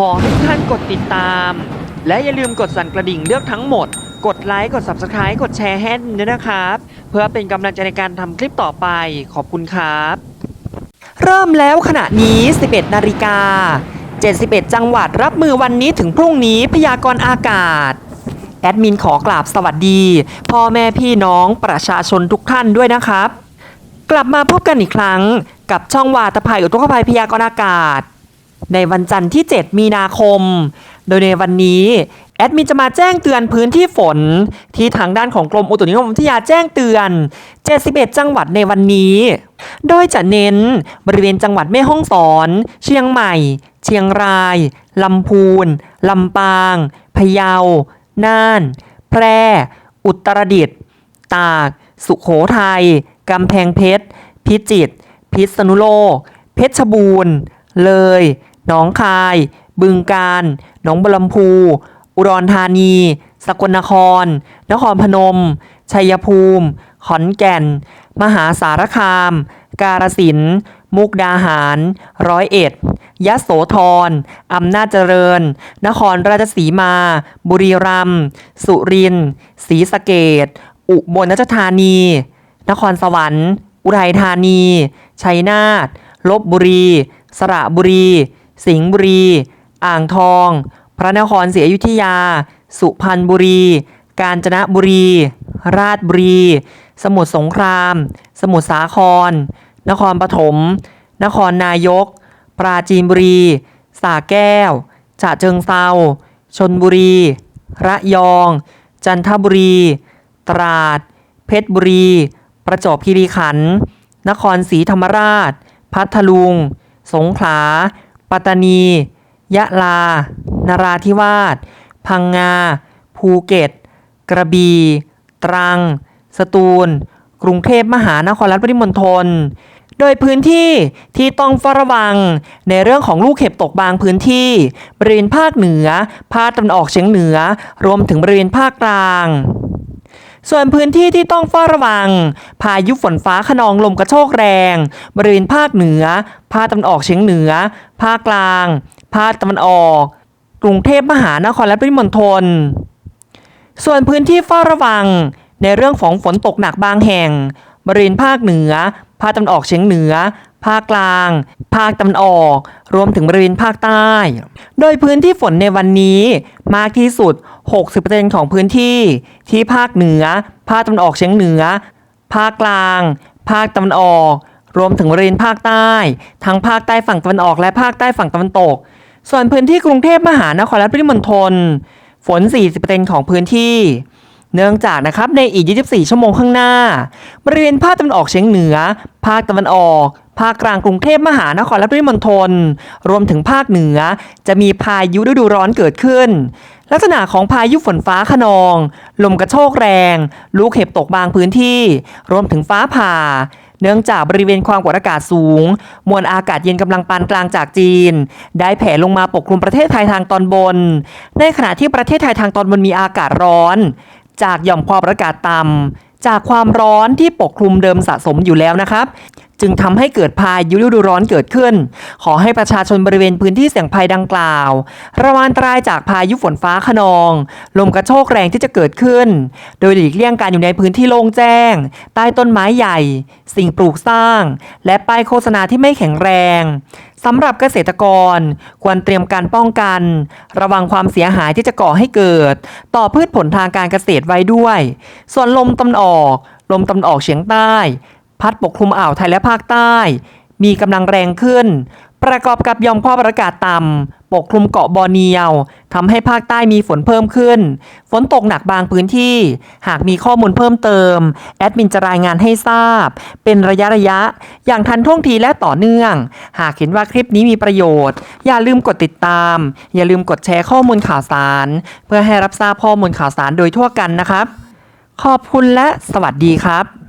ขอให้ท่านกดติดตาม และอย่าลืมกดสั่นกระดิ่งเลือกทั้งหมด กดไลค์ กด Subscribe กดแชร์ให้ด้วยนะครับ เพื่อเป็นกำลังใจในการทำคลิปต่อไป ขอบคุณครับ เริ่มแล้วขณะนี้ 11 นาฬิกา 71 จังหวัดรับมือวันนี้ถึงพรุ่งนี้พยากรณ์อากาศ แอดมินขอกราบสวัสดี พ่อแม่พี่น้องประชาชนทุกท่านด้วยนะครับ กลับมาพบกันอีกครั้ง กับช่องวาตภัยอุทกภัยพยากรณ์อากาศ ในวันจันทร์ที่ 7 มีนาคม โดยในวันนี้แอดมินจะมาแจ้งเตือนพื้นที่ฝน ที่ทางด้านของกรมอุตุนิยมวิทยาแจ้งเตือน 71 จังหวัดในวันนี้ โดยจะเน้นบริเวณจังหวัดแม่ฮ่องสอน เชียงใหม่ เชียงราย ลำพูน ลำปาง พะเยา น่าน แพร่ อุตรดิตถ์ ตาก สุขโขทัย กำแพงเพชร พิจิตร พิษณุโลก เพชรบูรณ์ เลย หนองคาย บึงกาฬหนองบัวลำพู อุดรธานี สกลนคร นครพนม ชัยภูมิ ขอนแก่น มหาสารคาม กาฬสินธุ์มุกดาหาร ร้อยเอ็ด ยะโสธร อำนาจเจริญ นครราชสีมา บุรีรัมย์ สุรินทร์ ศรีสะเกดอุบลราชธานี นครสวรรค์ อุทัยธานี ชัยนาท ลบบุรี สระบุรี สิงห์บุรี อ่างทอง พระนครศรีอยุธยา สุพรรณบุรี กาญจนบุรี ราชบุรี สมุทรสงคราม สมุทรสาคร นครปฐม นครนายก ปราจีนบุรีสระแก้ว ฉะเชิงเซาชนบุรี ระยอง จันทบุรี ตราด เพชรบุรี ประจวบคีรีขันธ์ นครศรีธรรมราช พัทลุง สงขลา ปัตตานี ยะลา นราธิวาส พังงา ภูเก็ต กระบี่ ตรัง สตูล กรุงเทพมหานครและปริมณฑล โดยพื้นที่ที่ต้องเฝ้าระวังในเรื่องของลูกเห็บตกบางพื้นที่ บริเวณภาคเหนือ ภาคตะวันออกเฉียงเหนือ รวมถึงบริเวณภาคกลาง ส่วนพื้นที่ที่ต้องเฝ้าระวัง พายุฝนฟ้าขนองลมกระโชกแรง บริเวณภาคเหนือ ภาคตะวันออกเฉียงเหนือ ภาคกลาง ภาคตะวันออก กรุงเทพมหานครและปริมณฑลส่วนพื้นที่เฝ้าระวัง ในเรื่องของฝนตกหนักบางแห่ง บริเวณภาคเหนือ ภาคตะวันออกเฉียงเหนือ ภาคกลาง ภาคตะวันออก รวมถึงบริเวณภาคใต้ โดยพื้นที่ฝนในวันนี้มากที่สุด 60%ของพื้นที่ ที่ภาคเหนือ ภาคตะวันออกเฉียงเหนือ ภาคกลาง ภาคตะวันออก รวมถึงบริเวณภาคใต้ ทั้งภาคใต้ฝั่งตะวันออกและภาคใต้ฝั่งตะวันตก ส่วนพื้นที่กรุงเทพมหานครและปริมณฑลฝน 40%ของพื้นที่เนื่องจากนะครับในอีก 24 ชั่วโมงข้างหน้า บริเวณภาคตะวันออกเฉียงเหนือ ภาคตะวันออก ภาคกลางกรุงเทพมหานครและปริมณฑลรวมถึงภาคเหนือ จะมีพายุฤดูร้อนเกิดขึ้น ลักษณะของพายุฝนฟ้าขนอง ลมกระโชกแรง ลูกเห็บตกบางพื้นที่ รวมถึงฟ้าผ่า เนื่องจากบริเวณความกดอากาศสูง มวลอากาศเย็นกำลังปานกลางจากจีน ได้แผ่ลงมาปกคลุมประเทศไทยทางตอนบน ในขณะที่ประเทศไทยทางตอนบนมีอากาศร้อน จากหย่อมความกดอากาศต่ำจากความร้อนที่ปกคลุมเดิมสะสมอยู่แล้วนะครับ จึงทำให้เกิดพายุฤดูร้อนเกิดขึ้น ขอให้ประชาชนบริเวณพื้นที่เสี่ยงภัยดังกล่าว ระวังอันตรายจากพายุฝนฟ้าขนอง ลมกระโชกแรงที่จะเกิดขึ้น โดยหลีกเลี่ยงการอยู่ในพื้นที่โล่งแจ้ง ใต้ต้นไม้ใหญ่ สิ่งปลูกสร้าง และป้ายโฆษณาที่ไม่แข็งแรงสำหรับเกษตรกรควรเตรียมการป้องกัน ระวังความเสียหายที่จะก่อให้เกิด ต่อพืชผลทางการเกษตรไว้ด้วย ส่วนลมตะวันออก ลมตะวันออกเฉียงใต้ พัดปกคลุมอ่าวไทยและภาคใต้ มีกำลังแรงขึ้น ประกอบกับย่อมความกดอากาศต่ำปกคลุมเกาะบอร์เนียวทำให้ภาคใต้มีฝนเพิ่มขึ้น ฝนตกหนักบางพื้นที่ หากมีข้อมูลเพิ่มเติม แอดมินจะรายงานให้ทราบ เป็นระยะระยะ อย่างทันท่วงทีและต่อเนื่อง หากเห็นว่าคลิปนี้มีประโยชน์ อย่าลืมกดติดตาม อย่าลืมกดแชร์ข้อมูลข่าวสาร เพื่อให้รับทราบข้อมูลข่าวสารโดยทั่วกันนะครับ ขอบคุณและสวัสดีครับ